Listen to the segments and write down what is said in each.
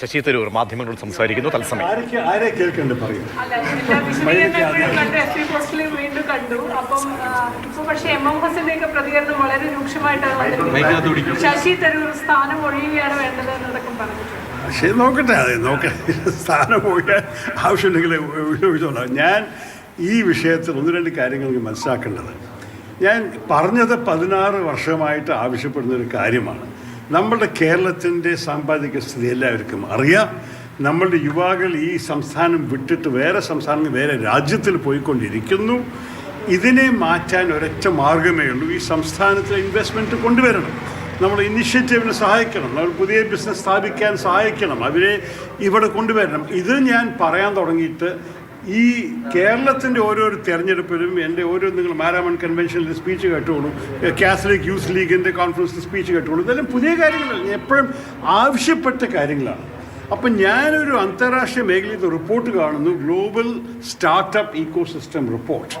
ശശി തരൂർ മാധ്യമങ്ങളോട് സംസാരിക്കുന്നു. തത്സമയം. ആരൊക്കെ ആരെ കേൾക്കണ്ടേ പറയൂ? അല്ല, എല്ലാ വിശദീകരണങ്ങളും കണ്ട് എസ് വീണ്ടും കണ്ടു. അപ്പം ആ, എം എം ഹസന്റെയൊക്കെ പ്രതികരണം വളരെ രൂക്ഷമായിട്ടാണ് വന്നിരിക്കുന്നത്. ശശി തരൂർ സ്ഥാനം ഒഴിയുകയാണ് വേണ്ടത് എന്നതൊക്കെ പറഞ്ഞിട്ടുണ്ട്. പക്ഷേ നോക്കട്ടെ അതെ നോക്കട്ടെ. സ്ഥാനം പോയാൽ ആവശ്യമുണ്ടെങ്കിൽ ഞാൻ ഈ വിഷയത്തിൽ ഒന്ന് രണ്ട് കാര്യങ്ങൾ മനസ്സിലാക്കേണ്ടത്. ഞാൻ പറഞ്ഞത് പതിനാറ് വർഷമായിട്ട് ആവശ്യപ്പെടുന്ന ഒരു കാര്യമാണ്. നമ്മുടെ കേരളത്തിന്റെ സാമ്പത്തിക സ്ഥിതി എല്ലാവർക്കും അറിയാം. നമ്മളുടെ യുവാക്കൾ ഈ സംസ്ഥാനം വിട്ടിട്ട് വേറെ സംസ്ഥാനങ്ങൾ വേറെ രാജ്യത്തിൽ പോയിക്കൊണ്ടിരിക്കുന്നു. ഇതിനെ മാറ്റാൻ ഒരൊറ്റ മാർഗമേ ഉള്ളൂ. ഈ സംസ്ഥാനത്തിലെ ഇൻവെസ്റ്റ്മെന്റ് കൊണ്ടുവരണം. നമ്മൾ ഇനിഷ്യേറ്റീവിന് സഹായിക്കണം. നമ്മൾ പുതിയ ബിസിനസ് സ്ഥാപിക്കാൻ സഹായിക്കണം. അവരെ ഇവിടെ കൊണ്ടുവരണം. ഇത് ഞാൻ പറയാൻ തുടങ്ങിയിട്ട് ഈ കേരളത്തിന്റെ ഓരോരോ തെരഞ്ഞെടുപ്പിലും എന്റെ ഓരോ നിങ്ങൾ മാരാമൺ കൺവെൻഷനിൽ സ്പീച്ച് കേട്ടോളൂ കാത്തലിക് യൂസ് ലീഗിന്റെ കോൺഫറൻസിൽ സ്പീച്ച് കേട്ടോളൂ. ഇതെല്ലാം പുതിയ കാര്യങ്ങളാണ്. എപ്പോഴും ആവശ്യപ്പെട്ട കാര്യങ്ങളാണ്. അപ്പം ഞാനൊരു അന്താരാഷ്ട്ര മേഖലയിൽ റിപ്പോർട്ട് കാണുന്നു global startup ecosystem report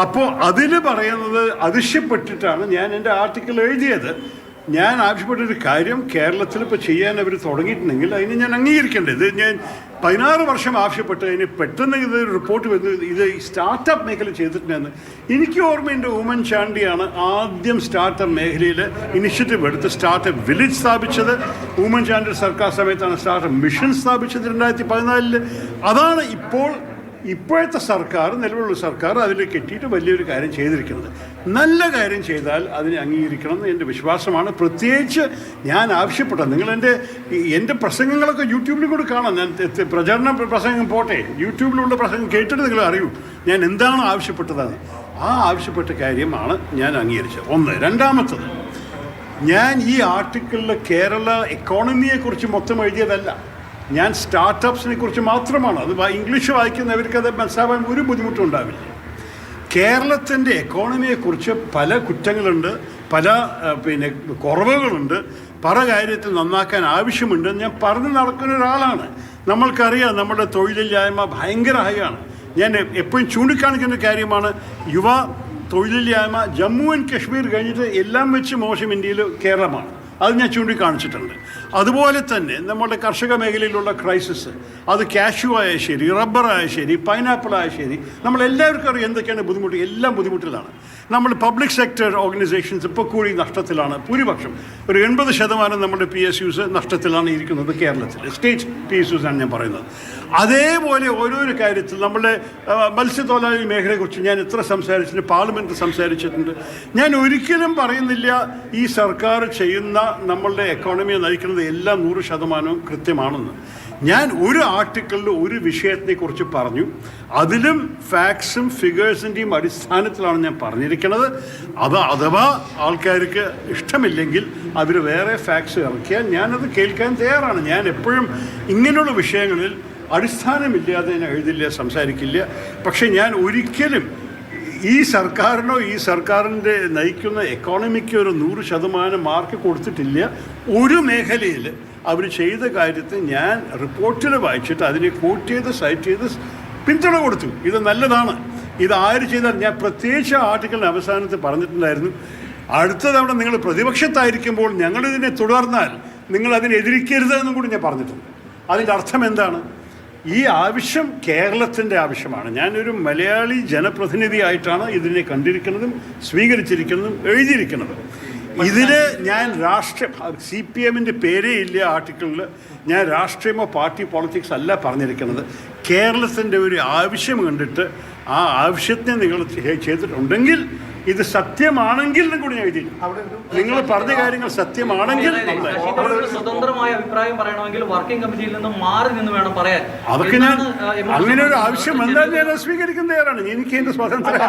അപ്പോൾ അതിൽ പറയുന്നത് അതിശയപ്പെട്ടിട്ടാണ് ഞാൻ എന്റെ ആർട്ടിക്കിൾ എഴുതിയത്. ഞാൻ ആവശ്യപ്പെട്ടൊരു കാര്യം കേരളത്തിൽ ഇപ്പോൾ ചെയ്യാൻ അവർ തുടങ്ങിയിട്ടുണ്ടെങ്കിൽ അതിന് ഞാൻ അംഗീകരിക്കേണ്ടത്. ഞാൻ പതിനാറ് വർഷം ആവശ്യപ്പെട്ട് അതിന് പെട്ടെന്ന് ഇത് റിപ്പോർട്ട് വരുന്നത് ഇത് സ്റ്റാർട്ടപ്പ് മേഖല ചെയ്തിട്ടുണ്ടെന്ന് എനിക്ക് ഓർമ്മയുണ്ട് ഉമ്മൻ ചാണ്ടിയാണ് ആദ്യം സ്റ്റാർട്ടപ്പ് മേഖലയിൽ ഇനിഷ്യേറ്റീവ് എടുത്ത് സ്റ്റാർട്ടപ്പ് വില്ലേജ് സ്ഥാപിച്ചത്. ഉമ്മൻ ചാണ്ടി സർക്കാർ സമയത്താണ് സ്റ്റാർട്ടപ്പ് മിഷൻ സ്ഥാപിച്ചത് രണ്ടായിരത്തി പതിനാലിൽ അതാണ് ഇപ്പോൾ ഇപ്പോഴത്തെ സർക്കാർ നിലവിലുള്ള സർക്കാർ അതിൽ കെട്ടിയിട്ട് വലിയൊരു കാര്യം ചെയ്തിരിക്കുന്നത്. നല്ല കാര്യം ചെയ്താൽ അതിനെ അംഗീകരിക്കണം എന്ന് എന്റെ വിശ്വാസമാണ്. പ്രത്യേകിച്ച് ഞാൻ ആവശ്യപ്പെട്ടത് നിങ്ങളെന്റെ എന്റെ പ്രസംഗങ്ങളൊക്കെ യൂട്യൂബിൽ കൂടി കാണാം. ഞാൻ പ്രചരണ പ്രസംഗം പോട്ടെ. യൂട്യൂബിലുള്ള പ്രസംഗം കേട്ടിട്ട് നിങ്ങൾ അറിയൂ ഞാൻ എന്താണ് ആവശ്യപ്പെട്ടതെന്ന്. ആ ആവശ്യപ്പെട്ട കാര്യമാണ് ഞാൻ അംഗീകരിച്ചത്. ഒന്ന്. രണ്ടാമത്തത് ഞാൻ ഈ ആർട്ടിക്കിളിൽ കേരള എക്കോണമിയെക്കുറിച്ച് മൊത്തം എഴുതിയതല്ല. ഞാൻ സ്റ്റാർട്ടപ്സിനെ കുറിച്ച് മാത്രമാണ്. അത് ഇംഗ്ലീഷ് വായിക്കുന്നവർക്ക് അത് മനസ്സിലാവാൻ ഒരു ബുദ്ധിമുട്ടും ഉണ്ടാവില്ല. കേരളത്തിന്റെ എക്കോണമിയെക്കുറിച്ച് പല കുറ്റങ്ങളുണ്ട് പല പിന്നെ കുറവുകളുണ്ട്. പല കാര്യത്തിൽ നന്നാക്കാൻ ആവശ്യമുണ്ട് ഞാൻ പറഞ്ഞു നടക്കുന്ന ഒരാളാണ്. നമ്മൾക്കറിയാം നമ്മുടെ തൊഴിലില്ലായ്മ ഭയങ്കര ഹൈയാണ്. ഞാൻ എപ്പോഴും ചൂണ്ടിക്കാണിക്കുന്ന കാര്യമാണ് യുവ തൊഴിലില്ലായ്മ ജമ്മു ആൻഡ് കശ്മീർ കഴിഞ്ഞിട്ട് എല്ലാം വെച്ച് മോശം ഇന്ത്യയിൽ കേരളമാണ്. അത് ഞാൻ ചൂണ്ടിക്കാണിച്ചിട്ടുണ്ട്. അതുപോലെ തന്നെ നമ്മുടെ കർഷക മേഖലയിലുള്ള ക്രൈസിസ് അത് കാഷ്യൂ ആയ ശരി റബ്ബറായ ശരി പൈനാപ്പിൾ ആയ ശരി നമ്മൾ എല്ലാവർക്കും അറിയാം എന്തൊക്കെയാണ് ബുദ്ധിമുട്ട് എല്ലാം ബുദ്ധിമുട്ടിലാണ്. നമ്മൾ പബ്ലിക് സെക്ടർ ഓർഗനൈസേഷൻസ് ഇപ്പോൾ കൂടി നഷ്ടത്തിലാണ് ഭൂരിപക്ഷം. ഒരു എൺപത് ശതമാനം നമ്മുടെ പി എസ് യുസ് നഷ്ടത്തിലാണ് ഇരിക്കുന്നത് കേരളത്തിൽ സ്റ്റേറ്റ് പി എസ് യുസാണ് ഞാൻ പറയുന്നത്. അതേപോലെ ഓരോരോ കാര്യത്തിൽ നമ്മുടെ മത്സ്യത്തൊഴിലാളി മേഖലയെക്കുറിച്ച് ഞാൻ എത്ര സംസാരിച്ചിട്ടുണ്ട് പാർലമെന്റ് സംസാരിച്ചിട്ടുണ്ട്. ഞാൻ ഒരിക്കലും പറയുന്നില്ല ഈ സർക്കാർ ചെയ്യുന്ന നമ്മളുടെ എക്കോണമിയെ നയിക്കുന്നത് എല്ലാം നൂറ് ശതമാനവും കൃത്യമാണെന്ന്. ഞാൻ ഒരു ആർട്ടിക്കിളിൽ ഒരു വിഷയത്തെക്കുറിച്ച് പറഞ്ഞു. അതിലും ഫാക്ട്സും ഫിഗേഴ്സിന്റെയും അടിസ്ഥാനത്തിലാണ് ഞാൻ പറഞ്ഞിരിക്കുന്നത്. അത് അഥവാ ആൾക്കാർക്ക് ഇഷ്ടമില്ലെങ്കിൽ അവർ വേറെ ഫാക്ട്സ് ഇറക്കിയാൽ ഞാനത് കേൾക്കാൻ തയ്യാറാണ്. ഞാൻ എപ്പോഴും ഇങ്ങനെയുള്ള വിഷയങ്ങളിൽ അടിസ്ഥാനമില്ലാതെ ഞാൻ എഴുതില്ല സംസാരിക്കില്ല. പക്ഷേ ഞാൻ ഒരിക്കലും ഈ സർക്കാരിനോ ഈ സർക്കാരിന്റെ നയിക്കുന്ന എക്കോണമിക്ക് ഒരു നൂറ് ശതമാനം മാർക്ക് കൊടുത്തിട്ടില്ല. ഒരു മേഖലയിൽ അവർ ചെയ്ത കാര്യത്തിൽ ഞാൻ റിപ്പോർട്ടിൽ വായിച്ചിട്ട് അതിനെ കോട്ട് ചെയ്ത് സൈറ്റ് ചെയ്ത് പിന്തുണ കൊടുത്തു. ഇത് നല്ലതാണ്. ഇത് ആര് ചെയ്താൽ ഞാൻ പ്രത്യേകിച്ച് ആർട്ടിക്കലിന്റെ അവസാനത്തിൽ പറഞ്ഞിട്ടുണ്ടായിരുന്നു. അടുത്ത തവണ നിങ്ങൾ പ്രതിപക്ഷത്തായിരിക്കുമ്പോൾ ഞങ്ങളിതിനെ തുടർന്നാൽ നിങ്ങൾ അതിനെ എന്നും കൂടി ഞാൻ പറഞ്ഞിട്ടുണ്ട്. അതിന്റെ അർത്ഥം എന്താണ്? ഈ ആവശ്യം കേരളത്തിന്റെ ആവശ്യമാണ്. ഞാനൊരു മലയാളി ജനപ്രതിനിധിയായിട്ടാണ് ഇതിനെ കണ്ടിരിക്കുന്നതും സ്വീകരിച്ചിരിക്കുന്നതും എഴുതിയിരിക്കുന്നതും. ഇതിന് ഞാൻ രാഷ്ട്രീയ സി പി എമ്മിന്റെ പേരേ ഇല്ല ആർട്ടിക്കിളിൽ ഞാൻ രാഷ്ട്രീയമോ പാർട്ടി പോളിറ്റിക്സ് അല്ല പറഞ്ഞിരിക്കുന്നത്. കേരളത്തിന്റെ ഒരു ആവശ്യം കണ്ടിട്ട് ആ ആവശ്യത്തെ നിങ്ങൾ ചെയ്തിട്ടുണ്ടെങ്കിൽ ഇത് സത്യമാണെങ്കിൽ കൂടി ഞാൻ എഴുതി നിങ്ങൾ പറഞ്ഞ കാര്യങ്ങൾ സത്യമാണെങ്കിൽ സ്വതന്ത്രമായ അഭിപ്രായം പറയണമെങ്കിൽ വർക്കിംഗ് കമ്മിറ്റിയിൽ നിന്ന് മാറി നിന്ന് വേണം പറയാൻ. അതൊക്കെ ഞാൻ. അങ്ങനെ ഒരു ആവശ്യം എന്തായാലും ഞാൻ സ്വീകരിക്കുന്ന തയ്യാറാണ്. എനിക്ക് എന്റെ സ്വാതന്ത്ര്യം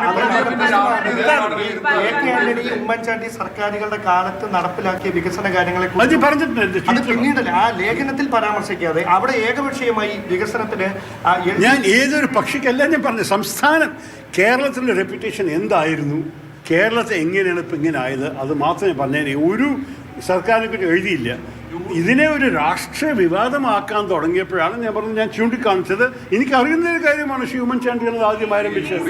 ഉമ്മൻചാണ്ടി സർക്കാരുകളുടെ കാലത്ത് നടപ്പിലാക്കിയ വികസന കാര്യങ്ങളെ കുറിച്ച് പറഞ്ഞിട്ടുണ്ട് അത് പിന്നീട് പിന്നീടല്ല ആ ലേഖനത്തിൽ പരാമർശിക്കാതെ അവിടെ ഏകപക്ഷീയമായി വികസനത്തിന് ഞാൻ ഏതൊരു പക്ഷിക്കല്ല ഞാൻ പറഞ്ഞു സംസ്ഥാനം കേരളത്തിന്റെ റെപ്യൂട്ടേഷൻ എന്തായിരുന്നു? കേരളത്തെ എങ്ങനെയാണ് ഇപ്പം ഇങ്ങനെ ആയത്? അത് മാത്രമേ പറഞ്ഞേ ഒരു സർക്കാരിനെ പറ്റി എഴുതിയില്ല. ഇതിനെ ഒരു രാഷ്ട്രീയ വിവാദമാക്കാൻ തുടങ്ങിയപ്പോഴാണ് ഞാൻ പറഞ്ഞത് ഞാൻ ചൂണ്ടിക്കാണിച്ചത്. എനിക്ക് അറിയുന്ന ഒരു കാര്യമാണ് ഹ്യൂമൻ ചാണ്ടി എന്നത് ആദ്യം ആരംഭിച്ചത്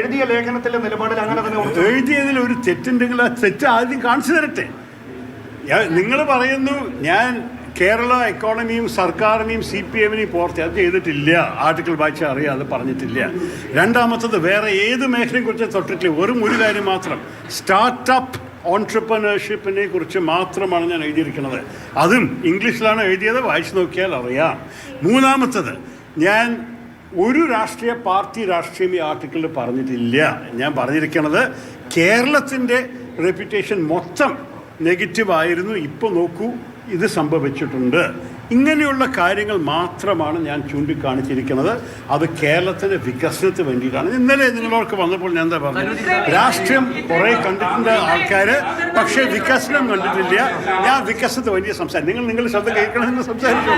എഴുതിയ ലേഖനത്തിലെ നിലപാടിൽ അങ്ങനെ തന്നെ എഴുതിയതിൽ ഒരു തെറ്റുണ്ടെങ്കിൽ ആ തെറ്റ് ആദ്യം കാണിച്ചു തരട്ടെ. നിങ്ങൾ പറയുന്നു ഞാൻ കേരള എക്കോണമിയും സർക്കാരിനെയും സി പി എമ്മിനെയും പോർത്തി. അത് ചെയ്തിട്ടില്ല. ആർട്ടിക്കിൾ വായിച്ച അറിയാം അത് പറഞ്ഞിട്ടില്ല. രണ്ടാമത്തത് വേറെ ഏത് മേഖലയെ കുറിച്ച് തൊട്ടിട്ടില്ല. വെറും ഒരു കാര്യം മാത്രം. സ്റ്റാർട്ടപ്പ് ഓൺട്രപ്രനർഷിപ്പിനെ കുറിച്ച് മാത്രമാണ് ഞാൻ എഴുതിയിരിക്കുന്നത്. അതും ഇംഗ്ലീഷിലാണ് എഴുതിയത്. വായിച്ചു നോക്കിയാൽ അറിയാം. മൂന്നാമത്തത് ഞാൻ ഒരു രാഷ്ട്രീയ പാർട്ടി രാഷ്ട്രീയം ഈ ആർട്ടിക്കിളിൽ പറഞ്ഞിട്ടില്ല. ഞാൻ പറഞ്ഞിരിക്കുന്നത് കേരളത്തിന്റെ റെപ്യൂട്ടേഷൻ മൊത്തം നെഗറ്റീവായിരുന്നു ഇപ്പോൾ നോക്കൂ ഇത് സംഭവിച്ചിട്ടുണ്ട്. ഇങ്ങനെയുള്ള കാര്യങ്ങൾ മാത്രമാണ് ഞാൻ ചൂണ്ടിക്കാണിച്ചിരിക്കുന്നത്. അത് കേരളത്തിന്റെ വികസനത്തിന് വേണ്ടിയിട്ടാണ്. ഇന്നലെ നിങ്ങളോർക്ക് വന്നപ്പോൾ ഞാൻ എന്താ പറഞ്ഞത്? രാഷ്ട്രീയം കുറേ കണ്ടിട്ടുണ്ട് ആൾക്കാർ പക്ഷേ വികസനം കണ്ടിട്ടില്ല. ഞാൻ വികസനത്തിന് വേണ്ടി സംസാരിക്കും നിങ്ങൾ നിങ്ങൾ ശബ്ദം കേൾക്കണമെന്ന് സംസാരിച്ചു.